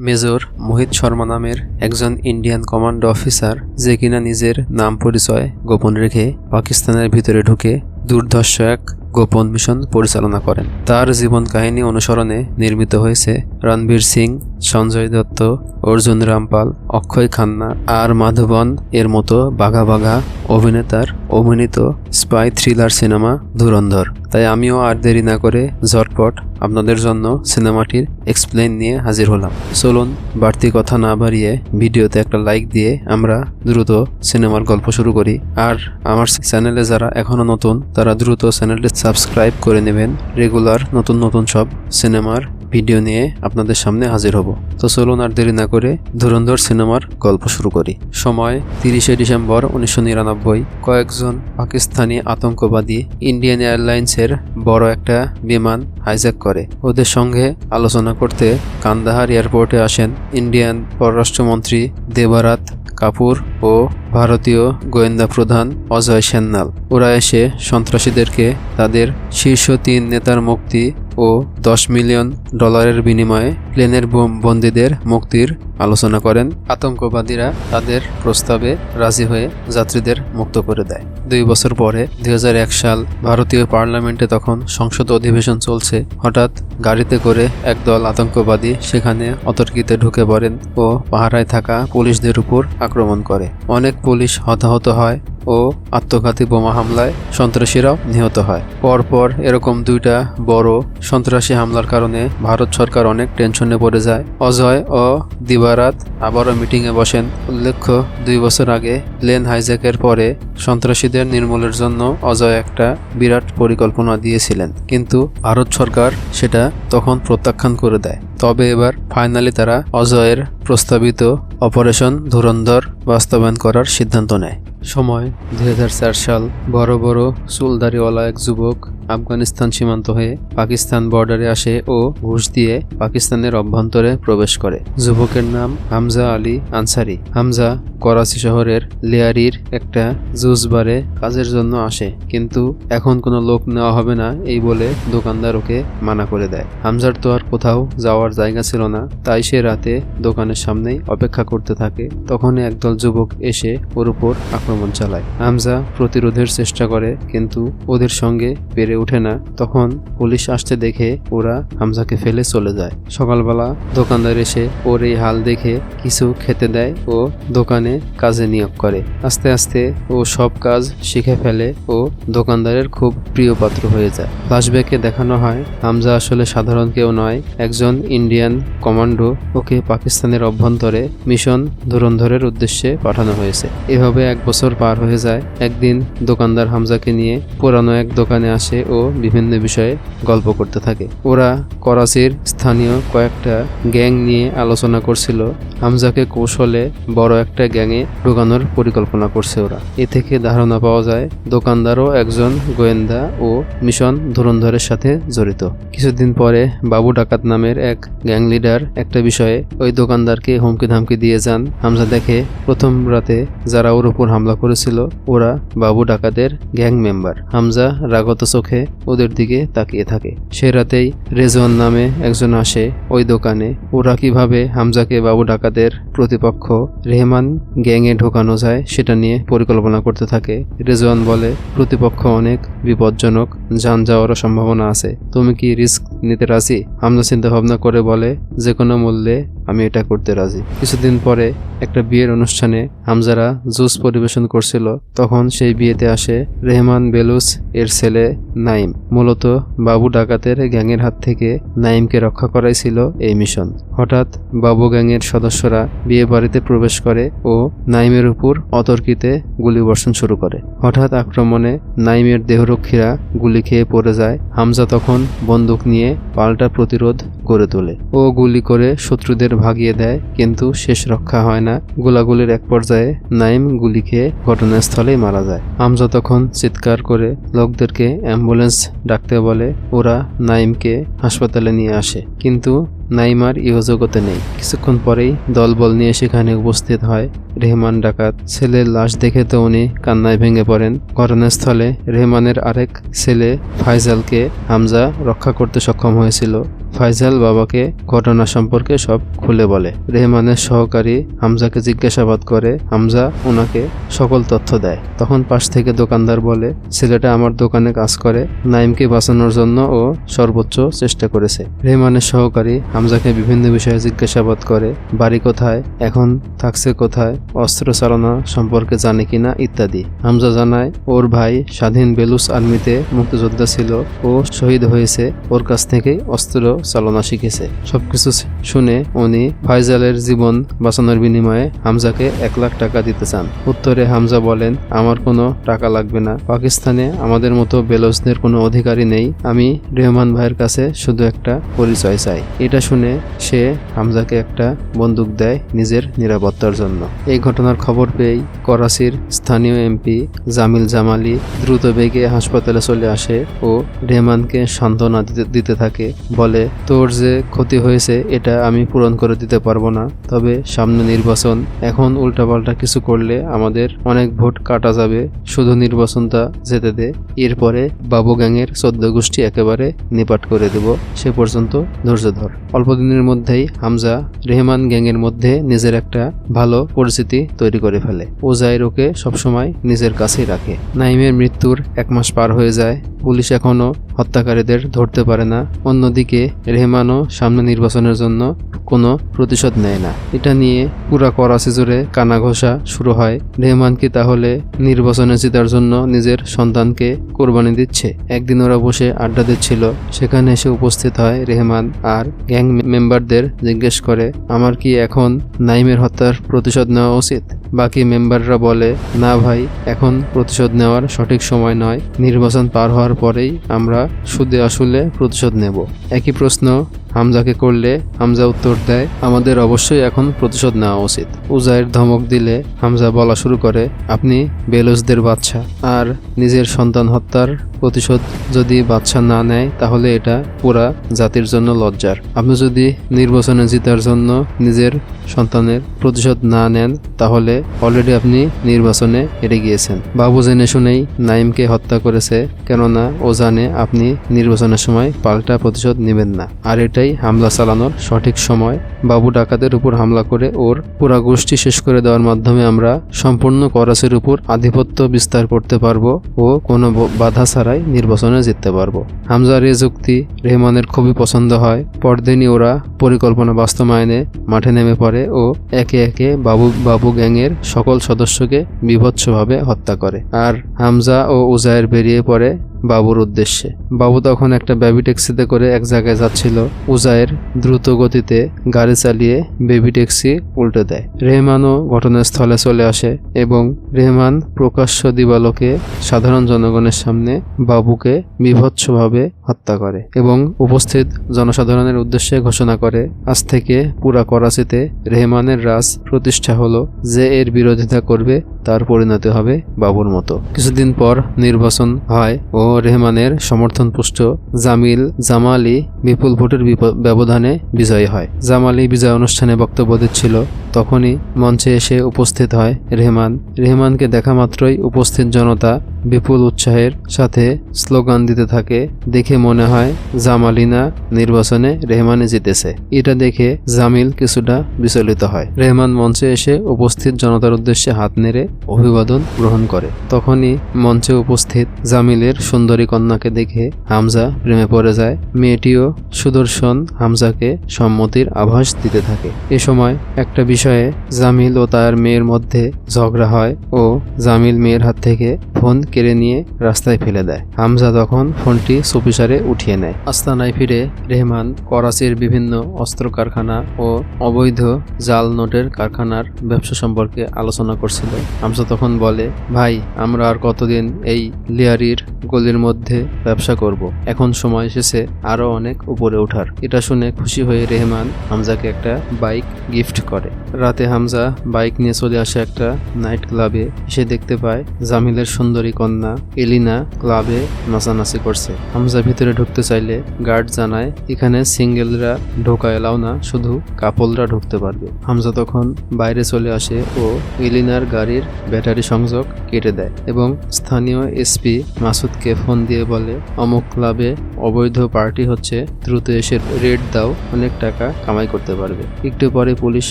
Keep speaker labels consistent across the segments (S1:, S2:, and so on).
S1: Major মোহিত শর্মা নামের একজন Indian commando officer যে কিনা নিজের নাম পরিচয় গোপন রেখে পাকিস্তানের ভিতরে ঢুকে দুর্ধর্ষ এক গোপন মিশন পরিচালনা করেন। তার জীবন কাহিনী অনুসরণে নির্মিত হয়েছে রণবীর সিং, সঞ্জয় দত্ত, অর্জুন রামপাল, অক্ষয় খান্না আর মাধবন এর মতো বাঘা বাঘা অভিনেতার অভিনীত স্পাই থ্রিলার সিনেমা ধুরন্ধর। তাই আমিও আর দেরি না করে ঝটপট আপনাদের জন্য সিনেমাটির এক্সপ্লেন নিয়ে হাজির হলাম। চলুন, বাড়তি কথা না বাড়িয়ে ভিডিওতে একটা লাইক দিয়ে আমরা দ্রুত সিনেমার গল্প শুরু করি। আর আমার চ্যানেলে যারা এখনও নতুন, তারা দ্রুত চ্যানেলটি সাবস্ক্রাইব করে নেবেন। রেগুলার নতুন নতুন সব সিনেমার ভিডিও নিয়ে আপনাদের সামনে হাজির হব। তো চলুন আর দেরি না করে ধুরন্ধর সিনেমার গল্প শুরু করি। সময় তিরিশে ডিসেম্বর উনিশশো নিরানব্বই। কয়েকজন পাকিস্তানি আতঙ্কবাদী ইন্ডিয়ান এয়ারলাইন্সের বড় একটা বিমান হাইজ্যাক করে। ওদের সঙ্গে আলোচনা করতে কান্দাহার এয়ারপোর্টে আসেন ইন্ডিয়ান পররাষ্ট্রমন্ত্রী দেবারাত কাপুর ও ভারতীয় গোয়েন্দা প্রধান অজয় সেন্নাল। ওরা এসে সন্ত্রাসীদেরকে তাদের শীর্ষ তিন নেতার মুক্তি ও দশ মিলিয়ন ডলারের বিনিময়ে প্লেনের বন্দীদের মুক্তির আলোচনা করেন আতঙ্কবাদীরা তাদের প্রস্তাবে রাজি হয়ে যাত্রীদের মুক্ত করে দেয়। দুই বছর পরে দু হাজার এক সাল ভারতীয় পার্লামেন্টে তখন সংসদ অধিবেশন চলছে। হঠাৎ গাড়িতে করে একদল আতঙ্কবাদী সেখানে অতর্কিতে ঢুকে পড়েন ও পাহারায় থাকা পুলিশদের উপর আক্রমণ করে। অনেক পুলিশ হতাহত হয় ও আত্মঘাতী বোমা হামলায় সন্ত্রাসীরাও নিহত হয়। পরপর এরকম দুইটা বড় সন্ত্রাসী হামলার কারণে ভারত সরকার অনেক টেনশনে পড়ে যায়। অজয় ও দিবারাত আবারও মিটিংয়ে বসেন। উল্লেখ্য, দুই বছর আগে প্লেন হাইজ্যাকের পরে সন্ত্রাসীদের নির্মূলের জন্য অজয় একটা বিরাট পরিকল্পনা দিয়েছিলেন। কিন্তু ভারত সরকার সেটা তখন প্রত্যাখ্যান করে দেয়। তবে এবার ফাইনালি তারা অজয়ের প্রস্তাবিত অপারেশন ধুরন্ধর বাস্তবায়ন করার সিদ্ধান্ত নেয়। সময় দু হাজার চার সাল, বড় বড় চুলদারিওয়ালা এক যুবক আফগানিস্তান সীমান্ত হয়ে পাকিস্তান বর্ডারে আসে ও ঘুষ দিয়ে পাকিস্তানের অভ্যন্তরে প্রবেশ করে। যুবকের নাম হামজা আলী আনসারি। হামজা করাচি শহরের লেয়ারির একটা জুস বারে কাজের জন্য আসে, কিন্তু এখন কোনো লোক নেওয়া হবে না এই বলে দোকানদার ওকে মানা করে দেয়। হামজার তো আর কোথাও যাওয়ার জায়গা ছিল না, তাই সে রাতে দোকানের সামনেই অপেক্ষা করতে থাকে। তখনই একদল যুবক এসে ওর উপর আক্রমণ চালায়। হামজা প্রতিরোধের চেষ্টা করে, কিন্তু ওদের সঙ্গে পেরে ওঠে না। তখন পুলিশ আসতে দেখে ওরা হামজাকে ফেলে চলে যায়। সকালবেলা দোকানদার এসে ওর এই হাল দেখে কিছু খেতে দেয় ও দোকানে কাজে নিয়োগ করে। আস্তে আস্তে ও সব কাজ শিখে ফেলে ও দোকানদারের খুব প্রিয় পাত্র হয়ে যায়। ফ্লাশব্যাকে দেখানো হয়, হামজা আসলে সাধারণ কেউ নয়, একজন ইন্ডিয়ান কমান্ডো ওকে পাকিস্তানের অভ্যন্তরে মিশন ধুরন্ধরের উদ্দেশ্যে পাঠানো হয়েছে। এভাবে এক বছর পার হয়ে যায়, একদিন দোকানদার হামজাকে নিয়ে পুরানো এক দোকানে আসে ও বিভিন্ন বিষয়ে গল্প করতে থাকে। ওরা করাচির স্থানীয় কয়েকটা গ্যাং নিয়ে আলোচনা করছিল। হামজাকে কৌশলে বড় একটা গ্যাংয়ে ঢোকানোর পরিকল্পনা করছে ওরা। এ থেকে ধারণা পাওয়া যায়, দোকানদারও একজন গোয়েন্দা ও মিশন ধুরন্ধরের সাথে জড়িত। কিছুদিন পরে বাবু ডাকাত নামের এক গ্যাং লিডার একটা বিষয়ে ওই দোকানদারকে হুমকি ধামকি দিয়ে যান। হামজা দেখে প্রথম রাতে যারা ওর উপর হামলা করেছিল ওরা বাবু ডাকাতের গ্যাং মেম্বার। হামজা রাগত চোখে ওদের দিকে তাকিয়ে থাকে। সে রাতেই রেজওয়ান নামে একজন আসে ওই দোকানে। ওরা কীভাবে হামজাকে বাবু ডাকাতের প্রতিপক্ষ রেহমান গ্যাংয়ে ঢোকানো যায় সেটা নিয়ে পরিকল্পনা করতে থাকে। রেজওয়ান বলে, প্রতিপক্ষ অনেক বিপজ্জনক, যান যাওয়ারও সম্ভাবনা আছে। তুমি কি রিস্ক নিতে রাজি? হামজা চিন্তা ভাবনা করে বলে যে কোনো মূল্যে আমি এটা করতে রাজি। কিছুদিন পরে একটা বিয়ের অনুষ্ঠানে হামজারা জুস পরিবেশন করছিল, তখন সেই বিয়েতে আসে রেহমান বেলুস এর ছেলে নাইম। মূলত বাবু ডাকাতের গ্যাংয়ের হাত থেকে নাইমকে রক্ষা করাই ছিল এই মিশন। হঠাৎ বাবু গ্যাংয়ের সদস্যরা বিয়ে বাড়িতে প্রবেশ করে ও নাইমের উপর অতর্কিতে গুলিবর্ষণ শুরু করে। হঠাৎ আক্রমণে নাইমের দেহরক্ষীরা গুলি খেয়ে পড়ে যায়। হামজা তখন বন্দুক নিয়ে পাল্টা প্রতিরোধ গড়ে তোলে ও গুলি করে শত্রুদের ভাগিয়ে দেয়, কিন্তু শেষ রক্ষা হয় না। গোলাগুলির এক পর্যায়ে নাইম গুলি খেয়ে ঘটনাস্থলেই মারা যায়। আমজা তখন চিৎকার করে লোকদেরকে অ্যাম্বুলেন্স ডাকতে বলে, ওরা নাইমকে হাসপাতালে নিয়ে আসে। কিন্তু নাইমার ইহজগতে নেই। কিছুক্ষণ পরেই দলবল নিয়ে সেখানে উপস্থিত হয় রেহমান ডাকাত। ছেলের লাশ দেখে তো উনি কান্নায় ভেঙে পড়েন। ঘটনাস্থলে রেহমানের আরেক ছেলে ফাইজালকে হামজা রক্ষা করতে সক্ষম হয়েছিল। ফাইজাল বাবাকে ঘটনা সম্পর্কে সব খুলে বলে। রেহমানের সহকারী হামজাকে জিজ্ঞাসাবাদ করে হামজা ওনাকে সকল তথ্য দেয়। তখন পাশ থেকে দোকানদার বলে, ছেলেটা আমার দোকানে কাজ করে, নাইমকে বাঁচানোর জন্য ও সর্বোচ্চ চেষ্টা করেছে। রেহমানের সহকারী হামজাকে বিভিন্ন বিষয়ে জিজ্ঞাসাবাদ করে, বাড়ি কোথায়, এখন থাকছে কোথায়, অস্ত্র চালনা সম্পর্কে জানে কিনা ইত্যাদি। হামজা জানায়, ওর ভাই স্বাধীন বেলুস আর্মিতে মুক্তিযোদ্ধা ছিল ও শহীদ হয়েছে, ওর কাছ থেকেই অস্ত্র চালনা শিখেছে। সবকিছু শুনে উনি ফাইজালের জীবন বাঁচানোর বিনিময়ে হামজাকে এক লাখ টাকা দিতে চান। উত্তরে হামজা বলেন, আমার কোনো টাকা লাগবে না। পাকিস্তানে আমাদের মতো বেলসদের কোনো অধিকারী নেই। আমি রেহমান ভাইয়ের কাছে শুধু একটা পরিচয় চাই। এটা শুনে সে হামজাকে একটা বন্দুক দেয় নিজের নিরাপত্তার জন্য। এই ঘটনার খবর পেয়েই করাচির স্থানীয় এমপি জামিল জামালি দ্রুত বেগে হাসপাতালে চলে আসে ও রেহমানকে সান্ত্বনা দিতে দিতে থাকে। বলে, তোর যে ক্ষতি হয়েছে, এটা আমি পূরণ করে দিতে পারব না। তবে সামনে নির্বাচন। এখন উল্টাপাল্টা কিছু করলে আমাদের অনেক ভোট কাটা যাবে। শুধু নির্বাচনটা যেতে দে। এরপরে বাবু গ্যাংয়ের চোদ্দ গোষ্ঠী একেবারে নিপাট করে দেব। সে পর্যন্ত ধৈর্য ধর। অল্প দিনের মধ্যেই হামজা রেহমান গ্যাংয়ের মধ্যে নিজের একটা ভালো পরিস্থিতি তৈরি করে ফেলে। ওজাইর ওকে সবসময় নিজের কাছেই রাখে। নাইমের মৃত্যুর এক মাস পার হয়ে যায়। পুলিশ এখনও হত্যাকারীদের ধরতে পারে না। অন্যদিকে রেহমানও সামনে নির্বাচনের জন্য কোনো প্রতিশোধ নেয় না। এটা নিয়ে পুরা করাচি জুড়ে কানা ঘষা শুরু হয়। রেহমান কি তাহলে নির্বাচনে জেতার জন্য নিজের সন্তানকে কোরবানি দিচ্ছে? একদিন ওরা বসে আড্ডা দিচ্ছিল। সেখানে এসে উপস্থিত হয় রেহমান আর গ্যাং। মেম্বারদের জিজ্ঞেস করে, আমার কি এখন নাইমের হত্যার প্রতিশোধ নেওয়া উচিত? বাকি মেম্বাররা বলে, না ভাই, এখন প্রতিশোধ নেওয়ার সঠিক সময় নয়। নির্বাচন পার হওয়ার পরেই আমরা সুদে আসলে প্রতিশোধ নেব। একই প্রশ্ন হামজাকে করলে হামজা উত্তর দেয়, আমাদের অবশ্যই এখন প্রতিশোধ নেওয়া উচিত। উজাইর ধমক দিলে হামজা বলা শুরু করে, আপনি বেলুসদের বাচ্চা, আর নিজের সন্তান হত্যার প্রতিশোধ যদি বাচ্চা না নেয়, তাহলে এটা পুরা জাতির জন্য লজ্জার। আপনি যদি নির্বাচনে জেতার জন্য নিজের সন্তানের প্রতিশোধ না নেন, তাহলে অলরেডি আপনি নির্বাচনে হেরে গিয়েছেন। বাবু জেনে শুনেই নাইমকে হত্যা করেছে, কেননা ও জানে আপনি নির্বাচনের সময় পাল্টা প্রতিশোধ নেবেন না। আর এটাই হামলা চালানোর সঠিক সময়। বাবু ডাকাতের উপর হামলা করে ওর পুরা গোষ্ঠী শেষ করে দেওয়ার মাধ্যমে আমরা সম্পূর্ণ করাচের উপর আধিপত্য বিস্তার করতে পারব ও কোনো বাধা ছাড়াই নির্বাচনে জিততে পারব। হামজার এ যুক্তি রেহমানের খুবই পছন্দ হয়। পরদিনই ওরা পরিকল্পনা বাস্তবায়নে মাঠে নেমে পড়ে ও একে একে বাবু বাবু গ্যাংয়ের সকল সদস্যকে বিভৎসভাবে হত্যা করে। আর হামজা ও উজায়ের বেরিয়ে পড়ে বাবুর উদ্দেশ্যে। বাবু তখন একটা বেবি ট্যাক্সিতে করে এক জায়গায় যাচ্ছিল। উজায়ের দ্রুত গতিতে গাড়ি চালিয়ে বেবি ট্যাক্সি উল্টে দেয়। রেহমানও ঘটনাস্থলে চলে আসে এবং রেহমান প্রকাশ্য দিবালোকে সাধারণ জনগণের সামনে বাবুকে বিভৎসভাবে হত্যা করে এবং উপস্থিত জনসাধারণের উদ্দেশ্যে ঘোষণা করে, আজ থেকে পুরা করাচিতে রেহমানের রাজ প্রতিষ্ঠা হলো। যে এর বিরোধিতা করবে, তার পরিণতি হবে বাবুর মতো। কিছুদিন পর নির্বাচন হয় ও রেহমানের সমর্থনপুষ্ট জামিল জামালি বিপুল ভোটের ব্যবধানে বিজয়ী হয়। জামালি বিজয় অনুষ্ঠানে বক্তব্য দিচ্ছিল, তখনই মঞ্চে এসে উপস্থিত হয় রেহমান। রেহমানকে দেখা মাত্রই উপস্থিত জনতা বিপুল উৎসাহের সাথে স্লোগান দিতে থাকে, দেখে মনে হয় জামালিনা নির্বাচনে রেহমানে জিতেছে। এটা দেখে জামিল কিছুটা বিচলিত হয়। রেহমান মঞ্চে এসে উপস্থিত জনতার উদ্দেশ্যে হাত নেড়ে অভিবাদন গ্রহণ করে। তখনই মঞ্চে উপস্থিত জামিলের সুন্দরী কন্যাকে দেখে হামজা প্রেমে পড়ে যায়। মেয়েটিও সুদর্শন হামজাকে সম্মতির আভাস দিতে থাকে। এ সময় একটা বিষয়ে জামিল ও তার মেয়ের মধ্যে ঝগড়া হয় ও জামিল মেয়ের হাত থেকে ফোন কেড়ে নিয়ে রাস্তায় ফেলে দেয়। হামজা তখন ফোনটি সুপিসারে উঠিয়ে নেয়। আস্তানায় ফিরে রেহমান করাচির বিভিন্ন অস্ত্র কারখানা ও অবৈধ জাল নোটের কারখানার ব্যবসা সম্পর্কে আলোচনা করছিল। হামজা তখন বলে, ভাই, আমরা আর কতদিন এই লিয়ারির গলির মধ্যে ব্যবসা করব? এখন সময় এসেছে আরও অনেক উপরে ওঠার। এটা শুনে খুশি হয়ে রেহমান হামজাকে একটা বাইক গিফট করে। রাতে হামজা বাইক নিয়ে চলে আসে একটা নাইট ক্লাবে সে দেখতে পায় জামিলের সুন্দরী কন্যা এলিনা ক্লাবে নাচানাচি করছে। হামজা ভিতরে ঢুকতে চাইলে গার্ড জানায়, এখানে সিঙ্গেলরা ঢোকা এলাও না, শুধু কাপলরা ঢুকতে পারবে। হামজা তখন বাইরে চলে আসে ও এলিনার গাড়ির ব্যাটারি সংযোগ কেটে দেয় এবং স্থানীয় এসপি মাসুদকে ফোন দিয়ে বলে, অমুক ক্লাবে অবৈধ পার্টি হচ্ছে, দ্রুত এসে রেড দাও, অনেক টাকা কামাই করতে পারবে। একটু পরে পুলিশ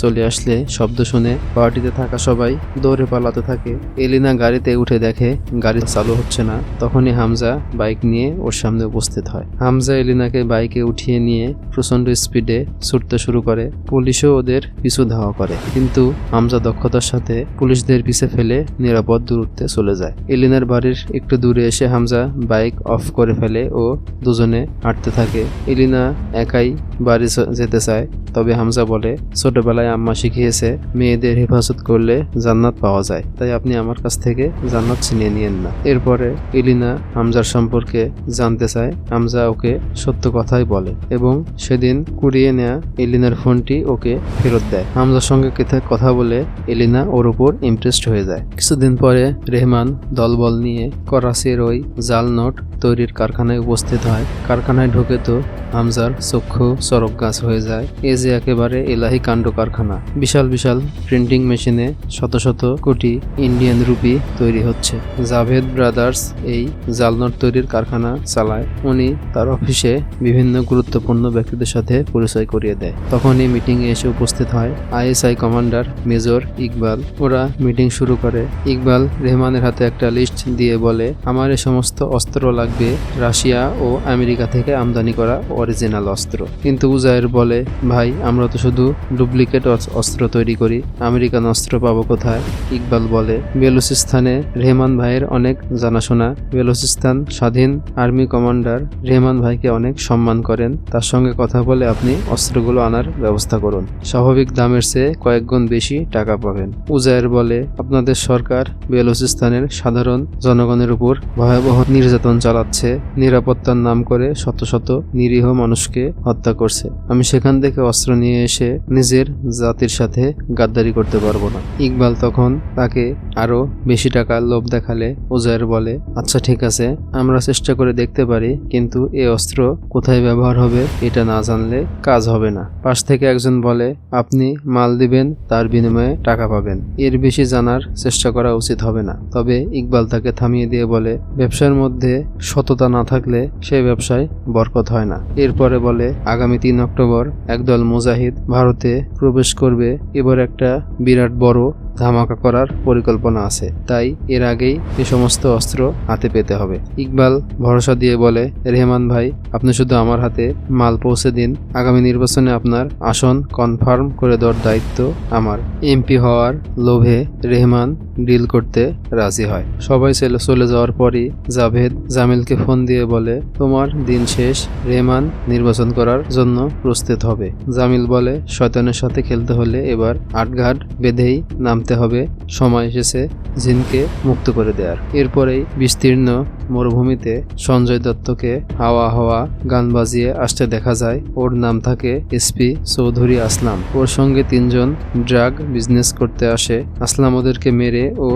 S1: চলে আসলে শব্দ শুনে পার্টিতে থাকা সবাই দৌড়ে পালাতে থাকে। এলিনা গাড়িতে উঠে দেখে গাড়ি চালু হচ্ছে না, তখনই হামজা বাইক নিয়ে ওর সামনে উপস্থিত হয়। হামজা এলিনাকে বাইকে উঠিয়ে নিয়ে প্রচণ্ড স্পিডে ছুটতে শুরু করে। পুলিশও ওদের পিছু ধাওয়া করে। কিন্তু হামজা দক্ষতার সাথে পুলিশদের পিছে ফেলে নিরাপদ দূরত্বে চলে যায়। এলিনার বাড়ির একটু দূরে এসে হামজা বাইক অফ করে ফেলে ও দুজনে হাঁটতে থাকে। এলিনা একাই বাড়ি যেতে চায়, তবে হামজা বলে, ছোটবেলায় আম্মা শিখিয়েছে, মেয়েদের হেফাজত করলে জান্নাত পাওয়া যায়। তাই আপনি আমার কাছ থেকে জান্নাত ছিনিয়ে নিয়েন না। এরপরে এলিনা হামজার সম্পর্কে জানতে চায়। হামজা ওকে সত্য কথাই বলে এবং সেদিন কুড়িয়ে নেয়া এলিনার ফোনটি ওকে ফেরত দেয়। হামজার সঙ্গে কেথা- বলে এলিনা ওর উপর ইমপ্রেসড হয়ে যায়। কিছুদিন পরে রেহমান দলবল নিয়ে করাচির ওই জাল নোট তৈরির কারখানায় উপস্থিত হয়। কারখানায় ঢুকে তো হামজার চক্ষু চরক গাছ হয়ে যায়। এ যে একেবারে এলাহি কাণ্ড কারখানা। বিশাল বিশাল প্রিন্টিং মেশিনে শত শত কোটি ইন্ডিয়ান রুপি তৈরি হচ্ছে। জাভেদ ব্রাদার্স এই জালনোট তৈরির কারখানা চালায়। উনি তার অফিসে বিভিন্ন গুরুত্বপূর্ণ ব্যক্তিদের সাথে পরিচয় করিয়ে দেয়। তখনই মিটিংয়ে এসে উপস্থিত হয় আইএসআই কমান্ডার মেজর ইকবাল। ওরা মিটিং শুরু করে। ইকবাল রেহমানের হাতে একটা লিস্ট দিয়ে বলে, আমার এই সমস্ত অস্ত্র লাগবে রাশিয়া ও আমেরিকা থেকে আমদানি করা অরিজিনাল অস্ত্র। কিন্তু উজায়ের বলে, ভাই, আমরা তো শুধু ডুপ্লিকেট অস্ত্র তৈরি করি। আমেরিকান অস্ত্র পাবো কোথায়? ইকবাল বলে, বেলুচিস্তানে রেহমান ভাইয়ের অনেক জানাশোনা। বেলুচিস্তান স্বাধীন আর্মি কমান্ডার রেহমান ভাইকে অনেক সম্মান করেন। তার সঙ্গে কথা বলে আপনি অস্ত্রগুলো আনার ব্যবস্থা করুন। স্বাভাবিক দামের চেয়ে কয়েক গুণ বেশি টাকা পাবেন। উজায়ের বলে, আপনাদের সরকার বেলুচিস্তানের সাধারণ জনগণের উপর ভয়াবহ নির্যাতন চালাচ্ছে। নিরাপত্তার নাম করে শত শত নিরীহ মানুষকে হত্যা করছে। আমি সেখান থেকে অস্ত্র নিয়ে এসে নিজের জাতির সাথে গাদ্দারি করতে পারব না। ইকবাল তখন তাকে আরও বেশি টাকার লোভ দেখালে উজায়ের বলে আচ্ছা ঠিক আছে, আমরা চেষ্টা করে দেখতে পারি, কিন্তু এই অস্ত্র কোথায় ব্যবহার হবে, এটা না জানলে কাজ হবে না। পাশ থেকে একজন বলে, আপনি মাল দিবেন, তার বিনিময়ে টাকা পাবেন। এর বেশি জানার চেষ্টা করা উচিত হবে না। তবে ইকবাল তাকে থামিয়ে দিয়ে বলে, ব্যবসার মধ্যে সততা না থাকলে সে ব্যবসায় বরকত হয় না। এরপরে বলে, আগামী তিন অক্টোবর একদল মুজাহিদ ভারতে প্রবেশ করবে, এবার একটা বিরাট বড় ধামাকা করার পরিকল্পনা আছে। তাই এর আগেই এ সমস্ত অস্ত্র হাতে পেতে হবে। ইকবাল ভরসা দিয়ে বলে, রেহমান ভাই, আপনি শুধু আমার হাতে মাল পৌঁছে দিন। আগামী নির্বাচনে আপনার আসন কনফার্ম করে দেওয়ার দায়িত্ব আমার। এমপি হওয়ার লোভে রেহমান ডিল করতে রাজি হয়। সবাই চলে চলে যাওয়ার পরই জাভেদ জামিলকে ফোন দিয়ে বলে, তোমার দিন শেষ। রেহমান নির্বাচন করার জন্য প্রস্তুত হবে। জামিল বলে, শয়তানের সাথে খেলতে হলে এবার আটঘাট বেঁধেই নামতে হবে। সময় এসেছে জিনকে মুক্ত করে দেওয়ার এরপরেই বিস্তীর্ণ মরুভূমিতে সঞ্জয় দত্তকে হাওয়া হাওয়া গান বাজিয়ে আসতে দেখা যায়। ওর নাম থাকে এসপি চৌধুরী আসলাম। ওর সঙ্গে তিনজন ড্রাগ বিজনেস করতে আসে। আসলাম ওদেরকে মেরে ও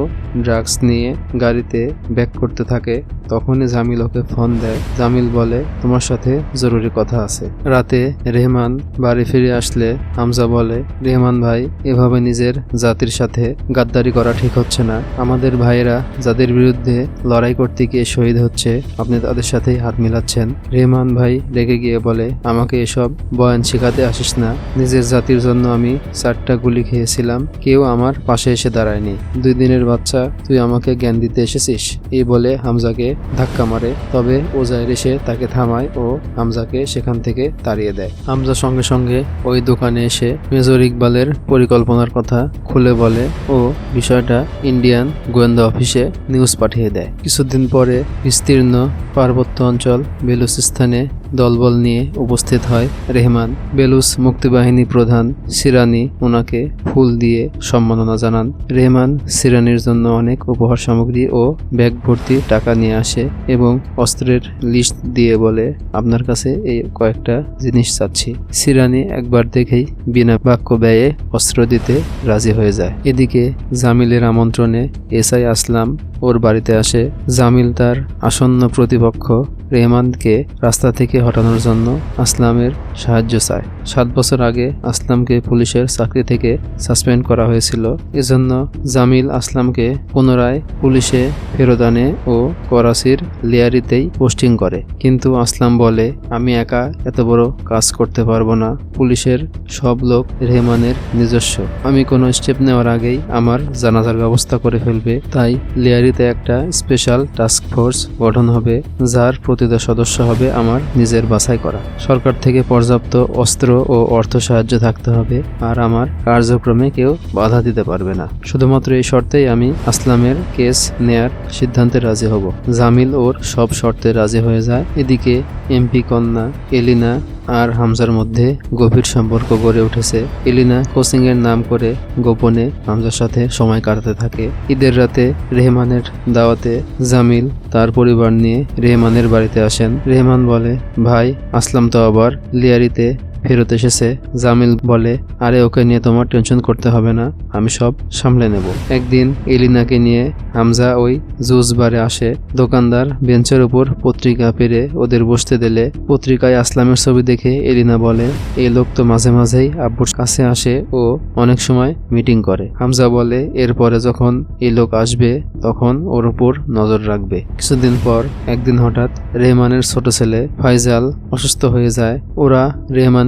S1: ড্রাগস নিয়ে গাড়িতে ব্যাক করতে থাকে। তখনই জামিল ওকে ফোন দেয়। জামিল বলে, তোমার সাথে জরুরি কথা আছে। রাতে রেহমান বাড়ি ফিরে আসলে হামজা বলে, রেহমান ভাই, এভাবে নিজের জাতির সাথে গাদ্দারি করা ঠিক হচ্ছে না। আমাদের ভাইয়েরা যাদের বিরুদ্ধে লড়াই করতে গিয়ে শহীদ হচ্ছে, আপনি তাদের সাথেই হাত মিলাচ্ছেন। রেহমান ভাই রেগে গিয়ে বলে, আমাকে এসব বয়ান শেখাতে আসিস না। নিজের জাতির জন্য আমি চারটা গুলি খেয়েছিলাম। কেউ আমার পাশে এসে দাঁড়ায়নি। দুই দিনের বাচ্চা, তুই আমাকে জ্ঞান দিতে এসেছিস? এই বলে হামজাকে ধাক্কা মারে। তবে ওজায়ের এসে তাকে থামায় ও হামজাকে সেখান থেকে তাড়িয়ে দেয়। হামজা সঙ্গে সঙ্গে ওই দোকানে এসে মেজর ইকবালের পরিকল্পনার কথা খুলে বলে ও বিষয়টা ইন্ডিয়ান গোয়েন্দা অফিসে নিউজ পাঠিয়ে দেয়। কিছুদিন পরে বিস্তীর্ণ পার্বত্য অঞ্চল বেলুচিস্তানে দলবল নিয়ে উপস্থিত হয় রেহমান। বেলুস মুক্তিবাহিনী প্রধান সিরানি ওনাকে ফুল দিয়ে সম্মাননা জানান। রেহমান সিরানির জন্য অনেক উপহার সামগ্রী ও ব্যাগ ভর্তি টাকা নিয়ে আসে এবং অস্ত্রের লিস্ট দিয়ে বলে, আপনার কাছে এই কয়েকটা জিনিস চাচ্ছি। সিরানি একবার দেখেই বিনা বাক্য ব্যয়ে অস্ত্র দিতে রাজি হয়ে যায়। এদিকে জামিলের আমন্ত্রণে এসআই আসলাম। ওর বাড়িতে আসে জামিল তার আসন্ন প্রতিপক্ষ রেহমানকে রাস্তা থেকে হটানোর জন্য আসলামের সাহায্য চায়। সাত বছর আগে আসলামকে পুলিশের চাকরি থেকে সাসপেন্ড করা হয়েছিল। এজন্য জামিল আসলামকে পুনরায় পুলিশে ফেরত আনে ও করাচির লেয়ারিতেই পোস্টিং করে। কিন্তু আসলাম বলে, আমি একা এত বড় কাজ করতে পারব না। পুলিশের সব লোক রেহমানের নিজস্ব। আমি কোনো স্টেপ নেওয়ার আগেই আমার জানাজার ব্যবস্থা করে ফেলবে। তাই লেয়ারিতে একটা স্পেশাল টাস্ক ফোর্স গঠন হবে, যার প্রতিটা সদস্য হবে আমার নিজের বাছাই করা। সরকার থেকে পর্যাপ্ত অস্ত্র ও অর্থ সাহায্য থাকতে হবে, আর আমার কার্যক্রমে কেউ বাধা দিতে পারবে না। শুধুমাত্র এই শর্তেই আমি আসলামের কেস নেয়ার সিদ্ধান্তে রাজি হব। জামিল ওর সব শর্তে রাজি হয়ে যায়। এদিকে এমপি কন্যা এলিনা আর হামজার মধ্যে গভীর সম্পর্ক গড়ে উঠেছে। এলিনা কোচিং এর নাম করে গোপনে হামজার সাথে সময় কাটাতে থাকে। ঈদের রাতে রেহমানের দাওয়াতে জামিল তার পরিবার নিয়ে রেহমানের বাড়িতে আসেন। রেহমান বলে, ভাই, আসলাম তো আবার। লিয়ারিতে ফেরত এসেছে, জামিল বলে, আরে, ওকে নিয়ে তোমার টেনশন করতে হবে না, আমি সব সামলে নেব। একদিন এলিনাকে নিয়ে হামজা ওই জুস বারে আসে। দোকানদার বেঞ্চের উপর পত্রিকা পেরে ওদের বসতে দিলে। পত্রিকায় আসলামের ছবি দেখে এলিনা বলে, এই লোক তো মাঝে মাঝেই আব্বুর কাছে আসে, ও অনেক সময় মিটিং করে। হামজা বলে, এরপরে যখন এই লোক আসবে, তখন ওর উপর নজর রাখবে। কিছুদিন পর একদিন হঠাৎ রেহমানের ছোট ছেলে ফাইজাল অসুস্থ হয়ে যায়। ওরা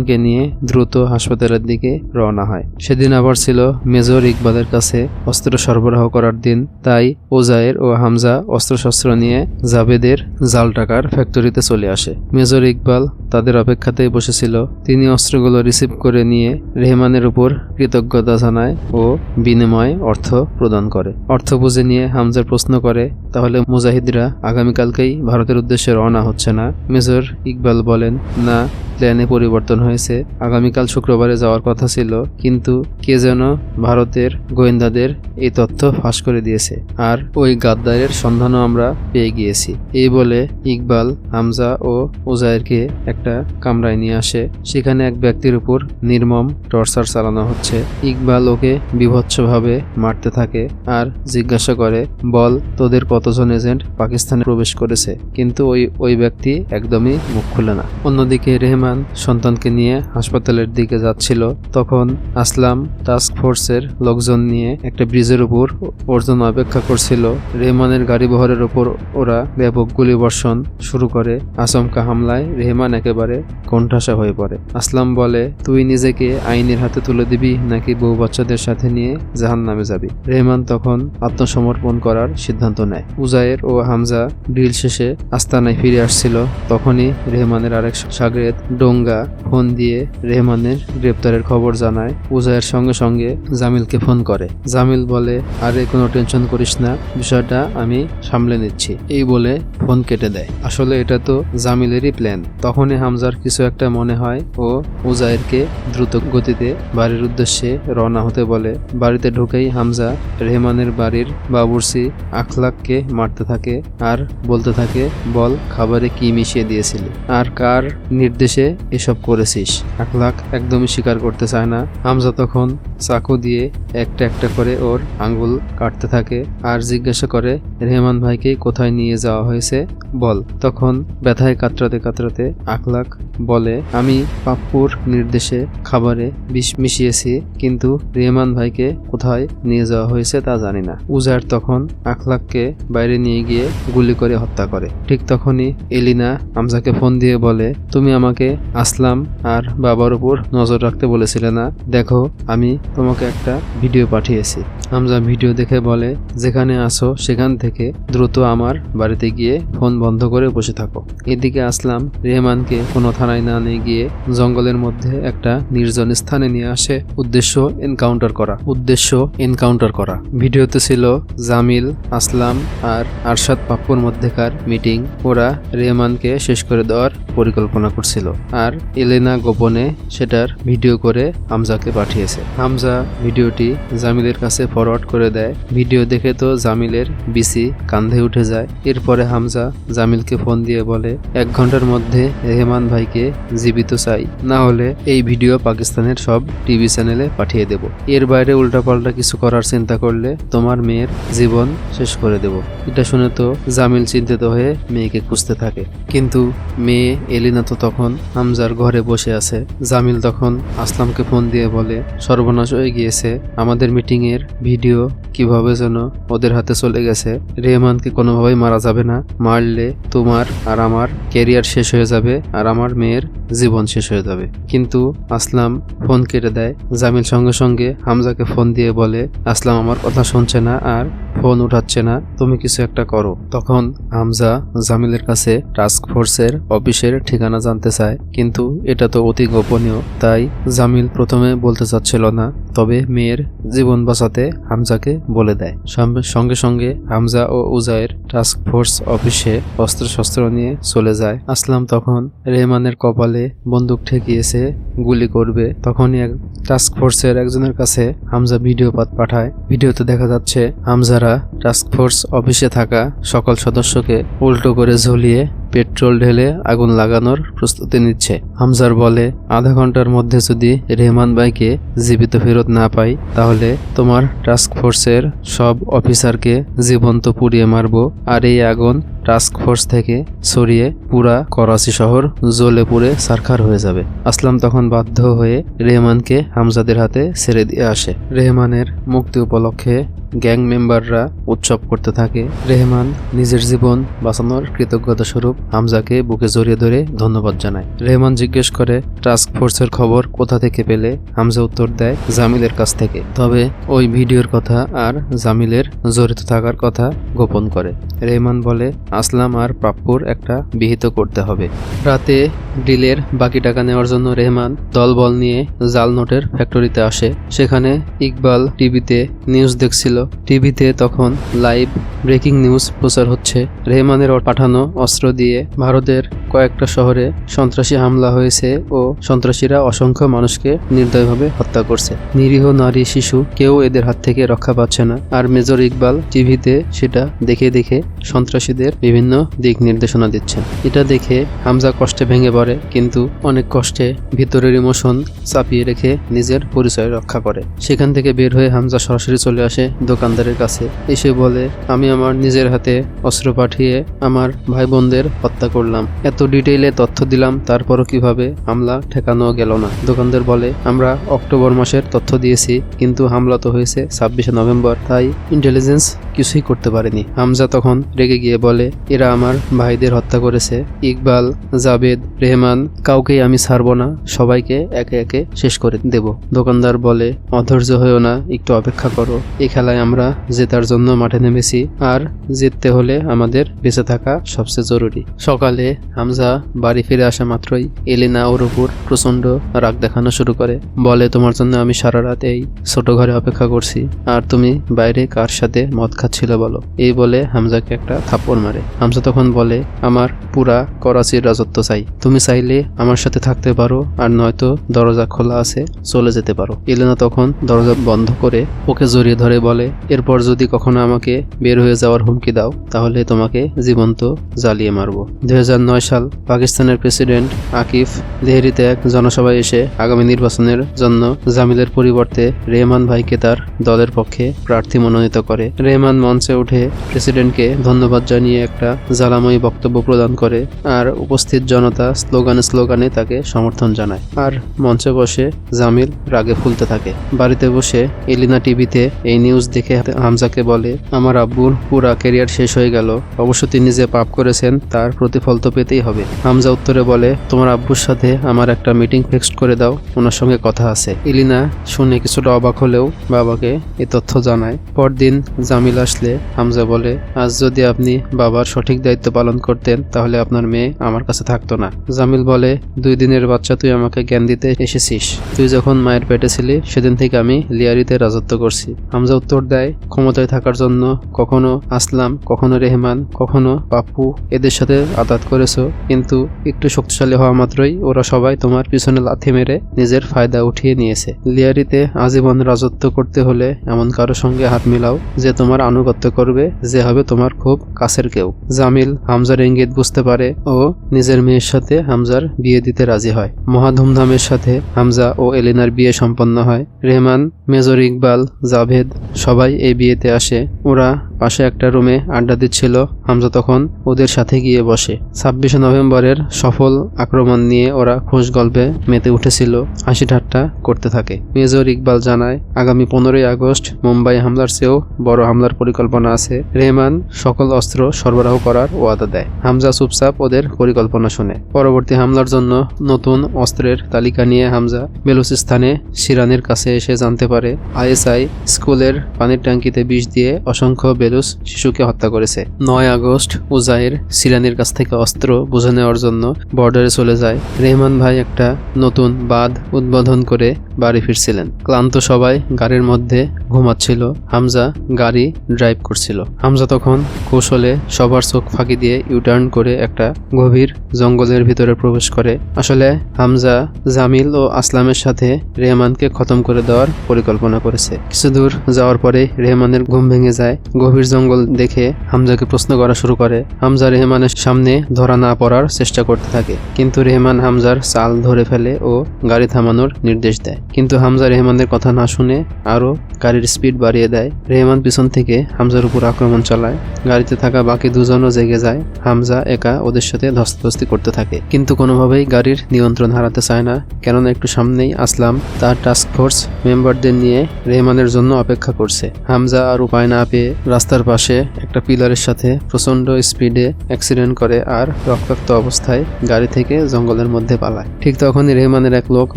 S1: রেহমানকে নিয়ে দ্রুত হাসপাতালের দিকে রওনা হয়। সেদিন আবার ছিল মেজর ইকবালের কাছে অস্ত্র সরবরাহ করার দিন। তাই ওজায়ের ও হামজা অস্ত্রশস্ত্র নিয়ে জাবেদের জাল টাকার ফ্যাক্টরিতে চলে আসে। মেজর ইকবাল তাদের অপেক্ষাতেই বসেছিল। তিনি অস্ত্রগুলো রিসিভ করে নিয়ে রেহমানের উপর কৃতজ্ঞতা জানায় ও বিনিময়ে অর্থ প্রদান করে। অর্থ বুঝে নিয়ে হামজার প্রশ্ন করে, তাহলে মুজাহিদরা আগামীকালকেই ভারতের উদ্দেশ্যে রওনা হচ্ছে না? মেজর ইকবাল বলেন, না। প্ল্যানে পরিবর্তন হয়েছে। আগামীকাল শুক্রবারে যাওয়ার কথা ছিল, কিন্তু কে যেন ভারতের গোয়েন্দাদের এই তথ্য ফাঁস করে দিয়েছে। আর ওই গাদ্দারের সন্ধানও আমরা পেয়ে গিয়েছি। এই বলে ইকবাল, হামজা ও ওজায়েরকে একটা কামরায় নিয়ে আসে। সেখানে এক ব্যক্তির উপর নির্মম টর্চার চালানো হচ্ছে। ইকবাল ওকে বিভৎসভাবে মারতে থাকে আর জিজ্ঞাসা করে, বল, তোদের কতজন এজেন্ট পাকিস্তানে প্রবেশ করেছে? কিন্তু ওই ওই ব্যক্তি একদমই মুখ খুলে না। অন্যদিকে রেহমান সন্তানকে নিয়ে হাসপাতালের দিকে যাচ্ছিল, তখন আসলাম টাস্ক ফোর্সের লোকজন নিয়ে একটা ব্রিজের উপর ওর জন্য অপেক্ষা করছিল। রেহমানের গাড়ি বহরের উপর ওরা ব্যাপক গুলিবর্ষণ শুরু করে। আচমকা হামলায় রেহমান একেবারে কোণঠাসা হয়ে পড়ে। আসলাম বলে, তুই নিজেকে আইনের হাতে তুলে দিবি নাকি বউ বাচ্চাদের সাথে নিয়ে জাহান নামে যাবি? রেহমান তখন আত্মসমর্পণ করার সিদ্ধান্ত নেয়। উজায়ের ও হামজা ড্রিল শেষে আস্তানায় ফিরে আসছিল। তখনই রেহমানের আরেক সাগরেদ ডোঙ্গা ফোন দিয়ে রেহমানের গ্রেপ্তারের খবর জানায় উজায়ের সঙ্গে সঙ্গে জামিলকে ফোন করে। জামিল বলে, আরে, কোনো টেনশন করিস না, বিষয়টা আমি সামলে নিচ্ছি। এই বলে ফোন কেটে দেয়। আসলে এটা তো জামিলেরই প্ল্যান। তখনই হামজার কিছু একটা মনে হয় ও উজায়েরকে দ্রুত গতিতে বাড়ির উদ্দেশ্যে রওনা হতে বলে। বাড়িতে ঢুকেই হামজা রেহমানের বাড়ির বাবুরসি আখলাককে মারতে থাকে আর বলতে থাকে, বল, খাবারে কি মিশিয়ে দিয়েছিলি? আর কার নির্দেশে এসব করেছিস। আখলাক একদমই স্বীকার করতে চায় না। হামজা তখন চাকু দিয়ে একটা একটা করে ওর আঙ্গুল কাটতে থাকে আর জিজ্ঞাসা করে, রেহমান ভাইকে কোথায় নিয়ে যাওয়া হয়েছে? বল। তখন ব্যথায় কাতরাতে কাতরাতে আখলাক বলে, আমি পাপ্পুর নির্দেশে খাবারে বিষ মিশিয়েছি, কিন্তু রেহমান ভাইকে কোথায় নিয়ে যাওয়া হয়েছে তা জানি না। উজার তখন আখলাককে বাইরে নিয়ে গিয়ে গুলি করে হত্যা করে। ঠিক তখনই এলিনা আমজাকে ফোন দিয়ে বলে, তুমি আমাকে আসলাম আর বাবার উপর নজর রাখতে বলেছিলে না। দেখো, আমি তোমাকে একটা ভিডিও পাঠিয়েছি। হামজা ভিডিও দেখে বলে, যেখানে আসো সেখান থেকে দ্রুত আমার বাড়িতে গিয়ে ফোন বন্ধ করে বসে থাকো। এদিকে আসলাম, রেহমানকে কোনো থানায় না নিয়ে গিয়ে জঙ্গলের মধ্যে একটা নির্জন স্থানে নিয়ে আসে উদ্দেশ্য এনকাউন্টার করা। উদ্দেশ্য এনকাউন্টার করা। ভিডিওতে ছিল জামিল, আসলাম আর আরশাদ পাপ্পুর মধ্যেকার মিটিং। ওরা রেহমানকে শেষ করে দেওয়ার পরিকল্পনা করছিল। আর এলেনা গোপনে সেটার ভিডিও করে হামজাকে পাঠিয়েছে। হামজা ভিডিওটি জামিলের কাছে ফরওয়ার্ড করে দেয়। ভিডিও দেখে তো জামিলের বিসি কান্ধে উঠে যায়। এরপরে হামজা জামিলকে ফোন দিয়ে বলে, এক ঘণ্টার মধ্যে রেহমান ভাইকে জীবিত চাই। না হলে এই ভিডিও পাকিস্তানের সব টিভি চ্যানেলে পাঠিয়ে দেব। এর বাইরে উল্টাপাল্টা কিছু করার চিন্তা করলে তোমার মেয়ের জীবন শেষ করে দেব। এটা শুনে তো জামিল চিন্তিত হয়ে মেয়েকে খুঁজতে থাকে। কিন্তু মেয়ে এলিনা তো তখন হামজার ঘরে বসে আছে। জামিল তখন আসলামকে ফোন দিয়ে বলে, সর্বনাশ হয়ে গিয়েছে। আমাদের মিটিং এর ভিডিও কীভাবে যেন ওদের হাতে চলে গেছে। রেহমানকে কোনোভাবেই মারা যাবে না। মারলে তোমার আর আমার ক্যারিয়ার শেষ হয়ে যাবে আর আমার মেয়ের জীবন শেষ হয়ে যাবে। কিন্তু আসলাম ফোন কেটে দেয়। জামিল সঙ্গে সঙ্গে হামজাকে ফোন দিয়ে বলে, আসলাম আমার কথা শুনছে না আর ফোন উঠাচ্ছে না। তুমি কিছু একটা করো। তখন হামজা জামিলের কাছে টাস্ক ফোর্সের অফিসের ঠিকানা জানতে চায়। কিন্তু এটা তো অতি গোপনীয়, তাই জামিল প্রথমে বলতে চাচ্ছিল না, তবে মেয়ের জীবন বাঁচাতে হামজাকে বলে দেয়। সঙ্গে- সঙ্গে হামজা ও উজায়ের টাস্ক ফোর্স অফিসে অস্ত্রশস্ত্র নিয়ে চলে যায়। আসলাম তখন রেহমানের কপালে বন্দুক ঠেকিয়েছে, গুলি করবে। তখনই এক টাস্ক ফোর্সের একজনের কাছে হামজা ভিডিও পাত পাঠায়। ভিডিওতে দেখা যাচ্ছে হামজারা টাস্ক ফোর্স অফিসে থাকা সকল সদস্যকে উল্টো করে ঝুলিয়ে পেট্রোল ঢেলে আগুন লাগানোর প্রস্তুতি নিচ্ছে। হামজার বলে, আধা ঘণ্টার মধ্যে যদি রেহমান ভাইকে জীবিত ফেরত না পাই, তাহলে তোমার টাস্ক ফোর্সের সব অফিসারকে জীবন্ত পুড়িয়ে মারবো, আর এই আগুন টাস্ক ফোর্স থেকে সরিয়ে পুরা করাচি শহর জ্বলে পুড়ে সারখার হয়ে যাবে। আসলাম তখন বাধ্য হয়ে রেহমানকে হামজাদের হাতে ছেড়ে দিয়ে আসে। রেহমানের মুক্তি উপলক্ষে গ্যাং মেম্বাররা উৎসব করতে থাকে। রেহমান নিজের জীবন বাঁচানোর কৃতজ্ঞতা স্বরূপ হামজাকে বুকে জড়িয়ে ধরে ধন্যবাদ জানায়। রেহমান জিজ্ঞেস করে, টাস্ক ফোর্সের খবর কোথা থেকে পেলে? হামজা উত্তর দেয়, জামিলের কাছ থেকে। তবে ওই ভিডিওর কথা আর জামিলের জড়িত থাকার কথা গোপন করে। রেহমান বলে আসলাম আর প্রাপ্যর একটা বিহিত করতে হবে। রাতে ডিলের বাকি টাকা নেওয়ার জন্য রেহমান দলবল নিয়ে জাল নোটের ফ্যাক্টরিতে আসে। সেখানে ইকবাল টিভিতে নিউজ দেখছিল। টিভিতে তখন লাইভ ব্রেকিং নিউজ প্রচার হচ্ছে। রেহমানের পাঠানো অস্ত্র দিয়ে ভারতের কয়েকটা শহরে সন্ত্রাসী হামলা হয়েছে ও সন্ত্রাসীরা অসংখ্য মানুষকে নির্দয়ভাবে হত্যা করছে। নিরীহ নারী, শিশু কেউ এদের হাত থেকে রক্ষা পাচ্ছে না। আর মেজর ইকবাল টিভিতে সেটা দেখে দেখে সন্ত্রাসীদের বিভিন্ন দিক নির্দেশনা দিচ্ছে। এটা দেখে হামজা কষ্টে ভেঙে পড়ে, কিন্তু অনেক কষ্টে ভিতরের ইমোশন চাপিয়ে রেখে নিজের পরিচয় রক্ষা করে। সেখান থেকে বের হয়ে হামজা সরাসরি চলে আসে দোকানদারের কাছে। এসে বলে, আমি আমার নিজের হাতে অস্ত্র পাঠিয়ে আমার ভাই বোনদের হত্যা করলাম। এত ডিটেইলে তথ্য দিলাম, তারপরও কীভাবে হামলা ঠেকানো গেল না? দোকানদার বলে, আমরা অক্টোবর মাসের তথ্য দিয়েছি, কিন্তু হামলা তো হয়েছে ছাব্বিশে নভেম্বর, তাই ইন্টেলিজেন্স কিছুই করতে পারেনি। হামজা তখন রেগে গিয়ে বলে এরা আমার ভাইদের হত্যা করেছে। ইকবাল, জাবেদ, রেহমান, কাউকেই আমি ছাড়বো না। সবাইকে একে একে শেষ করে দেব। দোকানদার বলে, অধৈর্য হয়েও না, একটু অপেক্ষা করো। এই খেলায় আমরা জেতার জন্য মাঠে নেমেছি, আর জিততে হলে আমাদের বেঁচে থাকা সবচেয়ে জরুরি। সকালে হামজা বাড়ি ফিরে আসা মাত্রই এলিনা ওর উপর প্রচণ্ড রাগ দেখানো শুরু করে। বলে, তোমার জন্য আমি সারা রাত এই ছোট ঘরে অপেক্ষা করছি। আর তুমি বাইরে কার সাথে মদ খাচ্ছিল বলো? এই বলে হামজাকে একটা থাপ্পড় মারে। হামজা তখন বলে, আমার পুরা করাচির রাজত্ব চাই। তুমি চাইলে আমার সাথে থাকতে পারো আর নয়তো দরজা খোলা আছে, চলে যেতে পারো। এলেনা তখন দরজা বন্ধ করে ওকে জড়িয়ে ধরে বলে, এরপর যদি কখনো আমাকে বের হয়ে যাওয়ার হুমকি দাও, তাহলে তোমাকে জীবন্ত জ্বালিয়ে মারবো। দু হাজার নয় সাল পাকিস্তানের প্রেসিডেন্ট আকিফ দেহরিতে এক জনসভায় এসে আগামী নির্বাচনের জন্য জামিলের পরিবর্তে রেহমান ভাইকে তার দলের পক্ষে প্রার্থী মনোনীত করে। রেহমান মঞ্চে উঠে প্রেসিডেন্টকে ধন্যবাদ জানিয়ে এক একটা জ্বালাময়ী বক্তব্য প্রদান করে আর উপস্থিত জনতা স্লোগানে স্লোগানে তাকে সমর্থন জানায়। আর মঞ্চে বসে জামিল রাগে ফুলতে থাকে। বাড়িতে বসে এলিনা টিভিতে এই নিউজ দেখে হামজাকে বলে, আমার আব্বুর পুরা ক্যারিয়ার শেষ হয়ে গেল। অবশ্য তিনি যে পাপ করেছেন, তার প্রতিফল তো পেতেই হবে। হামজা উত্তরে বলে, তোমার আব্বুর সাথে আমার একটা মিটিং ফিক্সড করে দাও। ওনার সঙ্গে কথা আছে। ইলিনা শুনে কিছুটা অবাক হলেও বাবাকে এ তথ্য জানায়। পরদিন জামিল আসলে হামজা বলে, আজ যদি আপনি বাবার সঠিক দায়িত্ব পালন করতেন, তাহলে আপনার মেয়ে আমার কাছে থাকতো না। জামিল বলে, দুই দিনের বাচ্চা তুই আমাকে জ্ঞান দিতে এসেছিস। তুই যখন মায়ের পেটে ছিলি, সেদিন থেকে আমি লিয়ারিতে রাজত্ব করছি। হামজা উত্তর দেয়, ক্ষমতায় থাকার জন্য কখনো আসলাম, কখনো রেহমান, কখনো পাপ্পু এদের সাথে আঘাত করেছ। কিন্তু একটু শক্তিশালী হওয়া মাত্রই ওরা সবাই তোমার পিছনে লাথি মেরে নিজের ফায়দা উঠিয়ে নিয়েছে। লিয়ারিতে আজীবন রাজত্ব করতে হলে এমন কারও সঙ্গে হাত মিলাও যে তোমার আনুগত্য করবে, যে হবে তোমার খুব কাছের কেউ। জামিল হামজার ইঙ্গিত বুঝতে পারে ও নিজের মেয়ের সাথে হামজার বিয়ে দিতে রাজি হয়। মহা ধুমধামের সাথে হামজা ও এলিনার বিয়ে সম্পন্ন হয়। রেহমান, মেজর ইকবাল, জাভেদ সবাই এই বিয়েতে আসে। ওরা পাশে একটা রুমে আড্ডা দিচ্ছিল। হামজা তখন ওদের সাথে গিয়ে বসে। ছাব্বিশে নভেম্বরের সফল আক্রমণ নিয়ে ওরা খুশ গল্পে মেতে উঠেছিল। হাসি ঠাট্টা করতে থাকে। মেজর ইকবাল জানায়, আগামী পনেরোই আগস্ট মুম্বাই হামলার চেয়েও বড় হামলার পরিকল্পনা আছে। রেহমান, সকল অস্ত্র সরবরাহ করার ওয়াদা দেয়। হামজা চুপচাপ ওদের পরিকল্পনা শুনে। পরবর্তী হামলার জন্য নতুন অস্ত্রের তালিকা নিয়ে হামজা বেলুচিস্তানে সিরানের কাছে এসে জানতে পারে, আইএসআই স্কুলের পানির ট্যাঙ্কিতে বিষ দিয়ে অসংখ্য বেলুস শিশুকে হত্যা করেছে। নয় আগস্ট উজাইর সিরানের কাছ থেকে অস্ত্র বুঝে নেওয়ার জন্য বর্ডারে চলে যায়। রেহমান ভাই একটা নতুন বাঁধ উদ্বোধন করে বাড়ি ফিরছিলেন। ক্লান্ত সবাই গাড়ির মধ্যে ঘুমাচ্ছিল। হামজা গাড়ি ড্রাইভ করছিল। হামজা তখন কৌশলে সবার চোখ ফাঁকি দিয়ে ইউটার্ন করে একটা গভীর জঙ্গলের ভিতরে প্রবেশ করে। আসলে হামজা, জামিল ও আসলামের সাথে রেহমানকে খতম করে দেওয়ার পরিকল্পনা করেছে। কিছু দূর যাওয়ার পরে রেহমানের ঘুম ভেঙে যায়। গভীর জঙ্গল দেখে হামজাকে প্রশ্ন করা শুরু করে। হামজা রেহমানের সামনে ধরা না পড়ার চেষ্টা করতে থাকে। কিন্তু রেহমান হামজার চাল ধরে ফেলে ও গাড়ি থামানোর নির্দেশ দেয়। কিন্তু হামজা রেহমানের কথা না শুনে আরও গাড়ির স্পিড বাড়িয়ে দেয়। রেহমান পিছন থেকে হামজার উপর আক্রমণ চালায়। গাড়িতে থাকা বাকি দুজনও জেগে যায়, হামজা একা ওদের সাথে ধস্তাধস্তি করতে থাকে। কিন্তু কোনোভাবেই গাড়ির নিয়ন্ত্রণ হারাতে চায় না। কেননা একটু সামনেই আসলাম, তার টাস্ক ফোর্স মেম্বারদের নিয়ে রেহমানের জন্য অপেক্ষা করছে। হামজা আর উপায় না পেয়ে রাস্তার পাশে একটা পিলারের সাথে প্রচণ্ড স্পিডে অ্যাক্সিডেন্ট করে আর রক্তাক্ত অবস্থায় গাড়ি থেকে জঙ্গলের মধ্যে পালায়। ঠিক তখনই রেহমানের এক লোক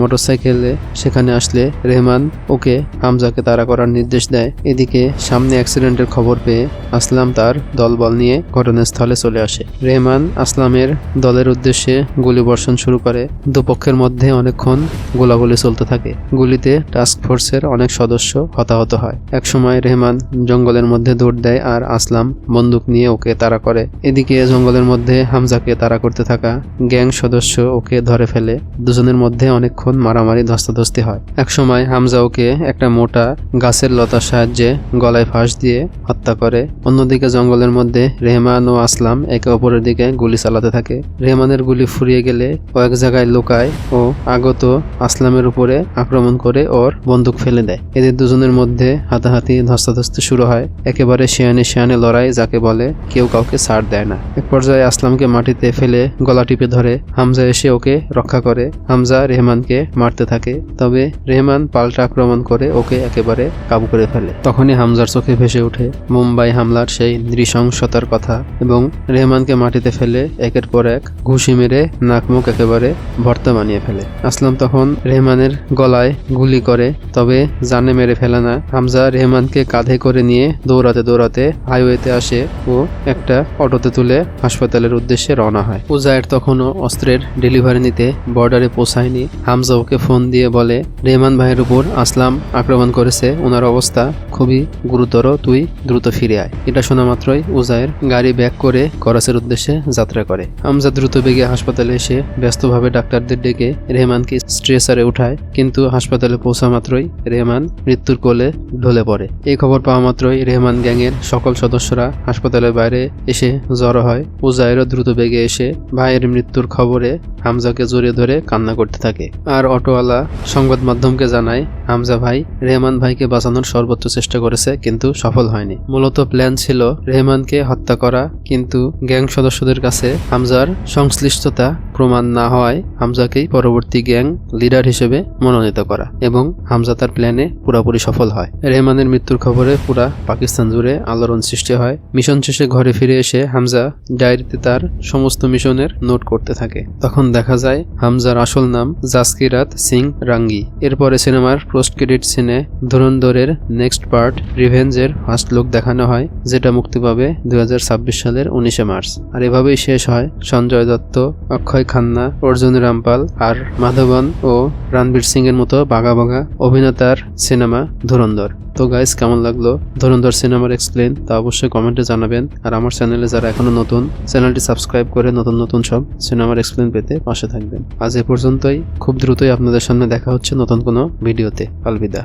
S1: মোটরসাইকেলে সেখানে আসলে রেহমান ওকে, হামজাকে তাড়া করার নির্দেশ দেয়। এদিকে সামনে অ্যাক্সিডেন্টের খবর পেয়ে আসলাম তার দলবল নিয়ে ঘটনাস্থলে চলে আসে। রেহমান আসলামের দলের উদ্দেশ্যে গুলি বর্ষণ শুরু করে। দুপক্ষের মধ্যে অনেকক্ষণ গোলাগুলি চলতে থাকে। গুলিতে টাস্ক ফোর্সের অনেক সদস্য হতাহত হয়। একসময় রেহমান জঙ্গলের মধ্যে দৌড় দেয় আর আসলাম বন্দুক নিয়ে ওকে তাড়া করে। এদিকে জঙ্গলের মধ্যে হামজাকে তাড়া করতে থাকা গ্যাং সদস্য ওকে ধরে ফেলে। দুজনের মধ্যে অনেকক্ষণ মারামারি ধস্তাধস্তি হয়। একসময় হামজা ওকে একটা মোটা গাছের লতার সাহায্যে গলায় ফাঁস দিয়ে হত্যা করে। অন্যদিকে জঙ্গলের মধ্যে রেহমান ও আসলাম একে অপরের দিকে গুলি চালাতে থাকে। রেহমানের গুলি ফুরিয়ে গেলে কয়েক জায়গায় লুকায় ও আগত আসলামের উপরে আক্রমণ করে ওর বন্দুক ফেলে দেয়। এদের দুজনের মধ্যে হাতাহাতি ধস্তাধস্তি শুরু হয়। একেবারে শিয়ানে শিয়ানে লড়াই যাকে বলে কেউ কাউকে ছাড় দেয় না। এক পর্যায়ে আসলামকে মাটিতে ফেলে গলা টিপে ধরে। হামজা এসে ওকে রক্ষা করে। হামজা রেহমানকে মারতে থাকে। তবে রেহমান পাল্টা আক্রমণ করে ওকে একেবারে কাবু করে ফেলে। তখনই হামজার চোখে ভেসে ওঠে মুম্বাই হামলার সেই নৃশংসতার কথা এবং রেহমানকে মাটিতে ফেলে একের পর এক ঘুষি মেরে নাক মুখ একেবারে ভর্তা বানিয়ে ফেলে। আসলাম তখন রেহমানের গলায় গুলি করে, তবে জানে মেরে ফেলে না। হামজা রেহমানকে কাঁধে করে নিয়ে দৌড়াতে দৌড়াতে হাইওয়েতে আসে ও একটা অটোতে তুলে হাসপাতালের উদ্দেশ্যে রওনা হয়। উজায়ের তখনও অস্ত্রের ডেলিভারি নিতে বর্ডারে পৌঁছায়নি। হামজা ওকে ফোন দিয়ে বলে, রেহমান ভাইয়ের উপর আসলাম, আক্রমণ করেছে ওনার অবস্থা খুবই গুরুতর, তুই দ্রুত ফিরে আয়। এটা শোনা মাত্রই উজায়ের গাড়ি ব্যাক করে করাচের উদ্দেশ্যে যাত্রা করে। হামজা দ্রুত বেগে হাসপাতালে এসে ব্যস্তভাবে ডাক্তারদের ডেকে রেহমানকে স্ট্রেসারে উঠায়, কিন্তু হাসপাতালে পৌঁছা মাত্রই রেহমান মৃত্যুর কোলে ঢলে পড়ে। এই খবর পাওয়া মাত্রই রেহমান গ্যাংয়ের সকল সদস্যরা হাসপাতালের বাইরে এসে জড়ো হয়। উজায়েরও দ্রুত বেগে এসে ভাইয়ের মৃত্যুর খবরে হামজাকে জড়িয়ে ধরে কান্না করতে থাকে। আর অটোওয়ালা সংবাদ মাধ্যমকে জানায়, হামজা ভাই রেহমান ভাইকে বাঁচানোর সর্বোচ্চ চেষ্টা করেছে, কিন্তু সফল হয়নি। মূলত প্ল্যান ছিল রেহমানকে হত্যা করা কিন্তু গ্যাং সদস্যদের কাছে হামজার সংশ্লিষ্টতা প্রমাণ না হওয়ায় হামজাকেই পরবর্তী গ্যাং লিডার হিসেবে মনোনীত করা এবং হামজা তার প্ল্যানে পুরোপুরি সফল হয়। রেহমানের মৃত্যুর খবরে পুরা পাকিস্তান জুড়ে আলোড়ন সৃষ্টি হয়। মিশন শেষে ঘরে ফিরে এসে হামজা ডায়েরিতে তার সমস্ত মিশনের নোট করতে থাকে। তখন দেখা যায় হামজার আসল নাম জাসকিরাত সিং রাঙ্গি। এরপরে সিনেমার পোস্ট ক্রেডিট সিনে ধুরন্ধরের নেক্সট পার্ট রিভেঞ্জের ফার্স্ট লুক দেখানো হয়, যেটা মুক্তি পাবে দুই হাজার ছাব্বিশ সালের উনিশে মার্চ। আর এভাবেই শেষ হয় সঞ্জয় দত্ত অক্ষয় খান্না, অর্জুন রামপাল আর মাধবন ও রণবীর সিং এর মতো বাঘা বাঘা অভিনেতার সিনেমা ধুরন্ধর। তো গাইস কেমন লাগল ধুরন্ধর সিনেমার এক্সপ্লেন তা অবশ্যই কমেন্টে জানাবেন। আর আমার চ্যানেলে যারা এখনও নতুন চ্যানেলটি সাবস্ক্রাইব করে নতুন নতুন সব সিনেমার এক্সপ্লেন পেতে পাশে থাকবেন। আজ এ পর্যন্তই, খুব দ্রুতই আপনাদের সামনে দেখা হচ্ছে নতুন কোনো ভিডিওতে। আলবিদা।